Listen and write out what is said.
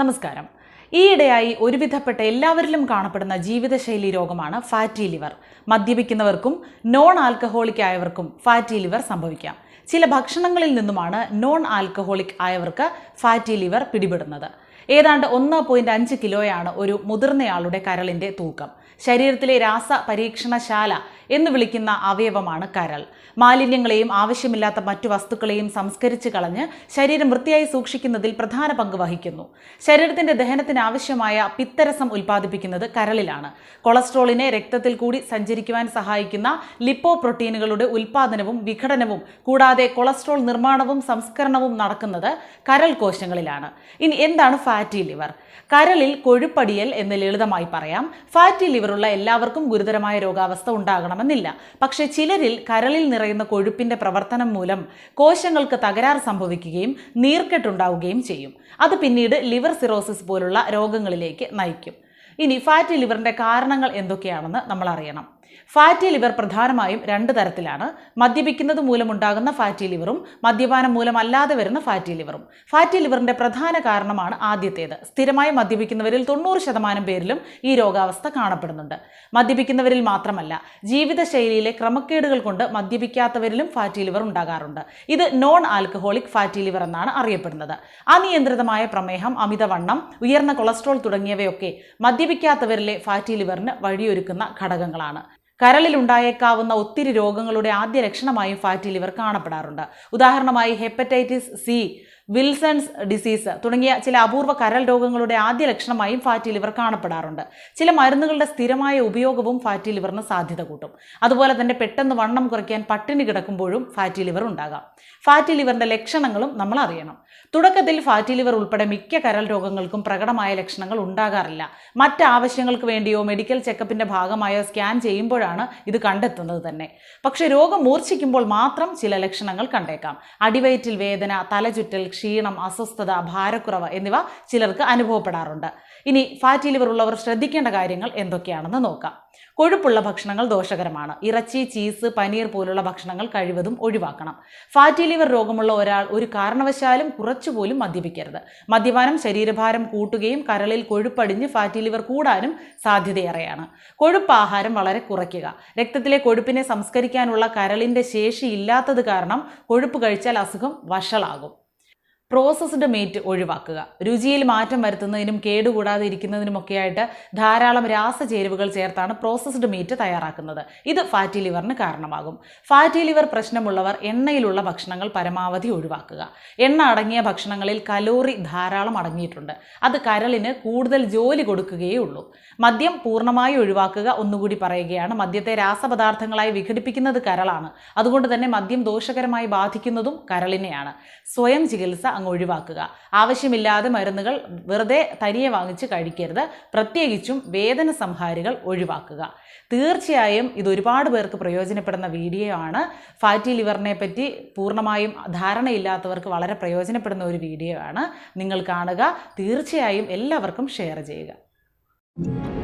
നമസ്കാരം. ഈയിടെയായി ഒരുവിധപ്പെട്ട എല്ലാവരിലും കാണപ്പെടുന്ന ജീവിതശൈലി രോഗമാണ് ഫാറ്റി ലിവർ മദ്യപിക്കുന്നവർക്കും നോൺ ആൽക്കഹോളിക് ആയവർക്കും ഫാറ്റി ലിവർ സംഭവിക്കാം. ചില ഭക്ഷണങ്ങളിൽ നിന്നുമാണ് നോൺ ആൽക്കഹോളിക് ആയവർക്ക് ഫാറ്റി ലിവർ പിടിപെടുന്നത്. ഏതാണ്ട് ഒന്ന് അഞ്ച് കിലോയാണ് ഒരു മുതിർന്നയാളുടെ കരളിന്റെ തൂക്കം. ശരീരത്തിലെ രാസ പരീക്ഷണശാല എന്ന് വിളിക്കുന്ന അവയവമാണ് കരൾ. മാലിന്യങ്ങളെയും ആവശ്യമില്ലാത്ത മറ്റു വസ്തുക്കളെയും സംസ്കരിച്ച് കളഞ്ഞ് ശരീരം വൃത്തിയായി സൂക്ഷിക്കുന്നതിൽ പ്രധാന പങ്ക് വഹിക്കുന്നു. ശരീരത്തിന്റെ ദഹനത്തിന് ആവശ്യമായ പിത്തരസം ഉൽപ്പാദിപ്പിക്കുന്നത് കരളിലാണ്. കൊളസ്ട്രോളിനെ രക്തത്തിൽ കൂടി സഞ്ചരിക്കുവാൻ സഹായിക്കുന്ന ലിപ്പോ പ്രോട്ടീനുകളുടെ ഉൽപ്പാദനവും വിഘടനവും കൂടാതെ കൊളസ്ട്രോൾ നിർമ്മാണവും സംസ്കരണവും നടക്കുന്നത് കരൾ കോശങ്ങളിലാണ്. ഇനി എന്താണ് ഫാറ്റി ലിവർ? കരളിൽ കൊഴുപ്പടിയൽ എന്ന് ലളിതമായി പറയാം. ഫാറ്റി ലിവറുള്ള എല്ലാവർക്കും ഗുരുതരമായ രോഗാവസ്ഥ ഉണ്ടാകണമെന്നില്ല. പക്ഷേ ചിലരിൽ കരളിൽ നിറയുന്ന കൊഴുപ്പിന്റെ പ്രവർത്തനം മൂലം കോശങ്ങൾക്ക് തകരാർ സംഭവിക്കുകയും നീർക്കെട്ടുണ്ടാവുകയും ചെയ്യും. അത് പിന്നീട് ലിവർ സിറോസിസ് പോലുള്ള രോഗങ്ങളിലേക്ക് നയിക്കും. ഇനി ഫാറ്റി ലിവറിന്റെ കാരണങ്ങൾ എന്തൊക്കെയാണെന്ന് നമ്മൾ അറിയണം. ഫാറ്റി ലിവർ പ്രധാനമായും രണ്ട് തരത്തിലാണ്. മദ്യപിക്കുന്നത് മൂലമുണ്ടാകുന്ന ഫാറ്റി ലിവറും മദ്യപാനം മൂലമല്ലാതെ വരുന്ന ഫാറ്റി ലിവറും. ഫാറ്റി ലിവറിന്റെ പ്രധാന കാരണമാണ് ആദ്യത്തേത്. സ്ഥിരമായി മദ്യപിക്കുന്നവരിൽ തൊണ്ണൂറ് ശതമാനം പേരിലും ഈ രോഗാവസ്ഥ കാണപ്പെടുന്നുണ്ട്. മദ്യപിക്കുന്നവരിൽ മാത്രമല്ല ജീവിതശൈലിയിലെ ക്രമക്കേടുകൾ കൊണ്ട് മദ്യപിക്കാത്തവരിലും ഫാറ്റി ലിവർ ഉണ്ടാകാറുണ്ട്. ഇത് നോൺ ആൽക്കഹോളിക് ഫാറ്റി ലിവർ എന്നാണ് അറിയപ്പെടുന്നത്. അനിയന്ത്രിതമായ പ്രമേഹം അമിതവണ്ണം ഉയർന്ന കൊളസ്ട്രോൾ തുടങ്ങിയവയൊക്കെ മദ്യപിക്കാത്തവരിലെ ഫാറ്റി ലിവറിന് വഴിയൊരുക്കുന്ന ഘടകങ്ങളാണ്. കരളിൽ ഉണ്ടായേക്കാവുന്ന ഒത്തിരി രോഗങ്ങളുടെ ആദ്യ ലക്ഷണമായും ഫാറ്റി ലിവർ കാണപ്പെടാറുണ്ട്. ഉദാഹരണമായി ഹെപ്പറ്റൈറ്റിസ് സി വിൽസൺസ് ഡിസീസ് തുടങ്ങിയ ചില അപൂർവ കരൾ രോഗങ്ങളുടെ ആദ്യ ലക്ഷണമായും ഫാറ്റി ലിവർ കാണപ്പെടാറുണ്ട്. ചില മരുന്നുകളുടെ സ്ഥിരമായ ഉപയോഗവും ഫാറ്റി ലിവറിന് സാധ്യത കൂട്ടും. അതുപോലെ തന്നെ പെട്ടെന്ന് വണ്ണം കുറയ്ക്കാൻ പട്ടിണി കിടക്കുമ്പോഴും ഫാറ്റി ലിവർ ഉണ്ടാകാം. ഫാറ്റി ലിവറിന്റെ ലക്ഷണങ്ങളും നമ്മൾ അറിയണം. തുടക്കത്തിൽ ഫാറ്റി ലിവർ ഉൾപ്പെടെ മിക്ക കരൾ രോഗങ്ങൾക്കും പ്രകടമായ ലക്ഷണങ്ങൾ ഉണ്ടാകാറില്ല. മറ്റ് ആവശ്യങ്ങൾക്ക് വേണ്ടിയോ മെഡിക്കൽ ചെക്കപ്പിന്റെ ഭാഗമായോ സ്കാൻ ചെയ്യുമ്പോഴാണ് ഇത് കണ്ടെത്തുന്നത് തന്നെ. പക്ഷെ രോഗം മൂർച്ഛിക്കുമ്പോൾ മാത്രം ചില ലക്ഷണങ്ങൾ കണ്ടേക്കാം. അടിവയറ്റിൽ വേദന തലചുറ്റൽ ക്ഷീണം അസ്വസ്ഥത ഭാരക്കുറവ് എന്നിവ ചിലർക്ക് അനുഭവപ്പെടാറുണ്ട്. ഇനി ഫാറ്റി ലിവർ ഉള്ളവർ ശ്രദ്ധിക്കേണ്ട കാര്യങ്ങൾ എന്തൊക്കെയാണെന്ന് നോക്കാം. കൊഴുപ്പുള്ള ഭക്ഷണങ്ങൾ ദോഷകരമാണ്. ഇറച്ചി ചീസ് പനീർ പോലുള്ള ഭക്ഷണങ്ങൾ കഴിവതും ഒഴിവാക്കണം. ഫാറ്റി ലിവർ രോഗമുള്ള ഒരാൾ ഒരു കാരണവശാലും കുറച്ചുപോലും മദ്യപിക്കരുത്. മദ്യപാനം ശരീരഭാരം കൂട്ടുകയും കരളിൽ കൊഴുപ്പടിഞ്ഞ് ഫാറ്റി ലിവർ കൂടാനും സാധ്യതയേറെയാണ്. കൊഴുപ്പ് ആഹാരം വളരെ കുറയ്ക്കുക. രക്തത്തിലെ കൊഴുപ്പിനെ സംസ്കരിക്കാനുള്ള കരളിന്റെ ശേഷി ഇല്ലാത്തത് കാരണം കൊഴുപ്പ് കഴിച്ചാൽ അസുഖം വഷളാകും. പ്രോസസ്ഡ് മീറ്റ് ഒഴിവാക്കുക. രുചിയിൽ മാറ്റം വരുത്തുന്നതിനും കേടുകൂടാതെ ഇരിക്കുന്നതിനുമൊക്കെയായിട്ട് ധാരാളം രാസചേരുവകൾ ചേർത്താണ് പ്രോസസ്ഡ് മീറ്റ് തയ്യാറാക്കുന്നത്. ഇത് ഫാറ്റി ലിവറിന് കാരണമാകും. ഫാറ്റി ലിവർ പ്രശ്നമുള്ളവർ എണ്ണയിലുള്ള ഭക്ഷണങ്ങൾ പരമാവധി ഒഴിവാക്കുക. എണ്ണ അടങ്ങിയ ഭക്ഷണങ്ങളിൽ കലോറി ധാരാളം അടങ്ങിയിട്ടുണ്ട്. അത് കരളിന് കൂടുതൽ ജോലി കൊടുക്കുകയേ ഉള്ളൂ. മദ്യം പൂർണമായി ഒഴിവാക്കുക ഒന്നുകൂടി പറയുകയാണ്. മദ്യത്തെ രാസപദാർത്ഥങ്ങളായി വിഘടിപ്പിക്കുന്നത് കരളാണ്. അതുകൊണ്ട് തന്നെ മദ്യം ദോഷകരമായി ബാധിക്കുന്നതും കരളിനെയാണ്. സ്വയം ചികിത്സ അങ്ങ് ഒഴിവാക്കുക. ആവശ്യമില്ലാതെ മരുന്നുകൾ വെറുതെ തനിയെ വാങ്ങിച്ച് കഴിക്കരുത്. പ്രത്യേകിച്ചും വേദന സംഹാരികൾ ഒഴിവാക്കുക. തീർച്ചയായും ഇത് ഒരുപാട് പേർക്ക് പ്രയോജനപ്പെടുന്ന വീഡിയോ ആണ്. ഫാറ്റി ലിവറിനെ പറ്റി പൂർണമായും ധാരണയില്ലാത്തവർക്ക് വളരെ പ്രയോജനപ്പെടുന്ന ഒരു വീഡിയോ ആണ്. നിങ്ങൾ കാണുക. തീർച്ചയായും എല്ലാവർക്കും ഷെയർ ചെയ്യുക.